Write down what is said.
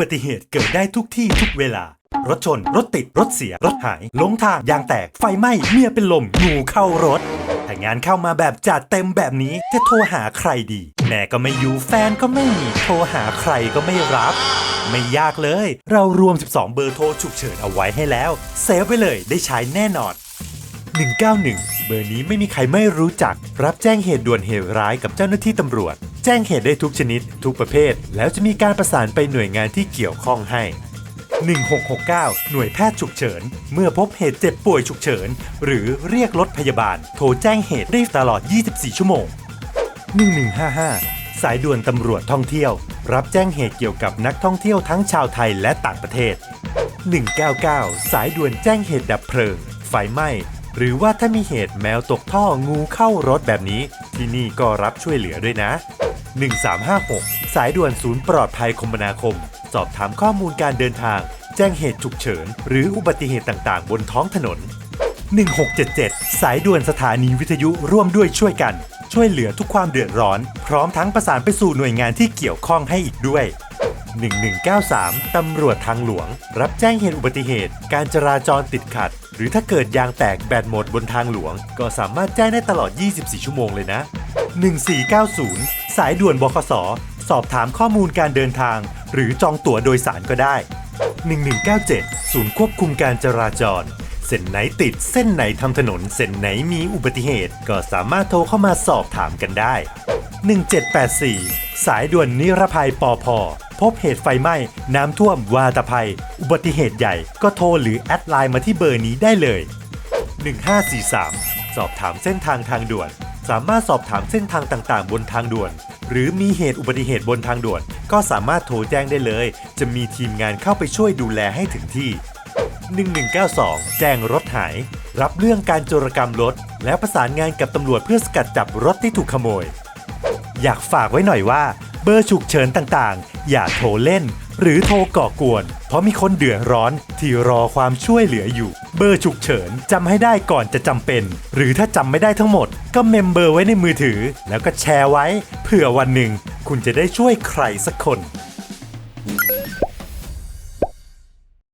บัติเหตุเกิดได้ทุกที่ทุกเวลา รถชน รถติด รถเสีย รถหายหลงทาง ยางแตก ไฟไหม้ เมียเป็นลม งูเข้ารถแต่งานเข้ามาแบบจัดเต็มแบบนี้ จะโทรหาใครดี แม่ก็ไม่อยู่ แฟนก็ไม่มี โทรหาใครก็ไม่รับ ไม่ยากเลย เรารวม 12 เบอร์โทรฉุกเฉินเอาไว้ให้แล้ว เซฟไว้เลยได้ใช้แน่นอน191 เบอร์นี้ไม่มีใครไม่รู้จัก รับแจ้งเหตุด่วนเหตุร้ายกับเจ้าหน้าที่ตำรวจ แจ้งเหตุได้ทุกชนิด ทุกประเภท แล้วจะมีการประสานไปหน่วยงานที่เกี่ยวข้องให้ 1669 หน่วยแพทย์ฉุกเฉิน เมื่อพบเหตุเจ็บป่วยฉุกเฉิน หรือเรียกรถพยาบาล โทรแจ้งเหตุได้ตลอด 24 ชั่วโมง 1155 สายด่วนตำรวจท่องเที่ยว รับแจ้งเหตุเกี่ยวกับนักท่องเที่ยวทั้งชาวไทยและต่างประเทศ 199 สายด่วนแจ้งเหตุดับเพลิง ไฟไหม้ หรือว่าถ้ามีเหตุแมวตกท่องูเข้ารถแบบนี้ ที่นี่ก็รับช่วยเหลือด้วยนะ 1356 สายด่วนศูนย์ปลอดภัยคมนาคม สอบถามข้อมูลการเดินทาง แจ้งเหตุฉุกเฉิน หรืออุบัติเหตุต่างๆ บนท้องถนน 1677 สายด่วนสถานีวิทยุร่วมด้วยช่วยกัน ช่วยเหลือทุกความเดือดร้อน พร้อมทั้งประสานไปสู่หน่วยงานที่เกี่ยวข้องให้อีกด้วย 1193 ตำรวจทางหลวง รับแจ้งเหตุอุบัติเหตุ การจราจรติดขัด หรือถ้าเกิดยางแตกแบตหมดบนทางหลวง ก็สามารถแจ้งได้ตลอด 24 ชั่วโมงเลยนะ 1490 สายด่วนบขสสอบถามข้อมูลการเดินทาง หรือจองตั๋วโดยสารก็ได้ 1197 ศูนย์ควบคุมการจราจร เส้นไหนติดเส้นไหนทำถนน เส้นไหนมีอุบัติเหตุ ก็สามารถโทรเข้ามาสอบถามกันได้ 1784 สายด่วนนิรภัยปอพอพบเหตุไฟไหม้ น้ำท่วม วาตภัย อุบัติเหตุใหญ่ ก็โทรหรือแอดไลน์มาที่เบอร์นี้ได้เลย 1543 สอบถามเส้นทางทางด่วน สามารถสอบถามเส้นทางต่างๆ บนทางด่วน หรือมีเหตุอุบัติเหตุบนทางด่วน ก็สามารถโทรแจ้งได้เลย จะมีทีมงานเข้าไปช่วยดูแลให้ถึงที่ 1192 แจ้งรถหาย รับเรื่องการโจรกรรมรถ แล้วประสานงานกับตำรวจเพื่อสกัดจับรถที่ถูกขโมย อยากฝากไว้หน่อยว่า เบอร์ฉุกเฉินต่างๆ อย่าโทรเล่น หรือโทรก่อกวน เพราะมีคนเดือดร้อนที่รอความช่วยเหลืออยู่ เบอร์ฉุกเฉินจำให้ได้ก่อนจะจำเป็น หรือถ้าจำไม่ได้ทั้งหมด ก็เมมเบอร์ไว้ในมือถือ แล้วก็แชร์ไว้เผื่อวันหนึ่งคุณจะได้ช่วยใครสักคน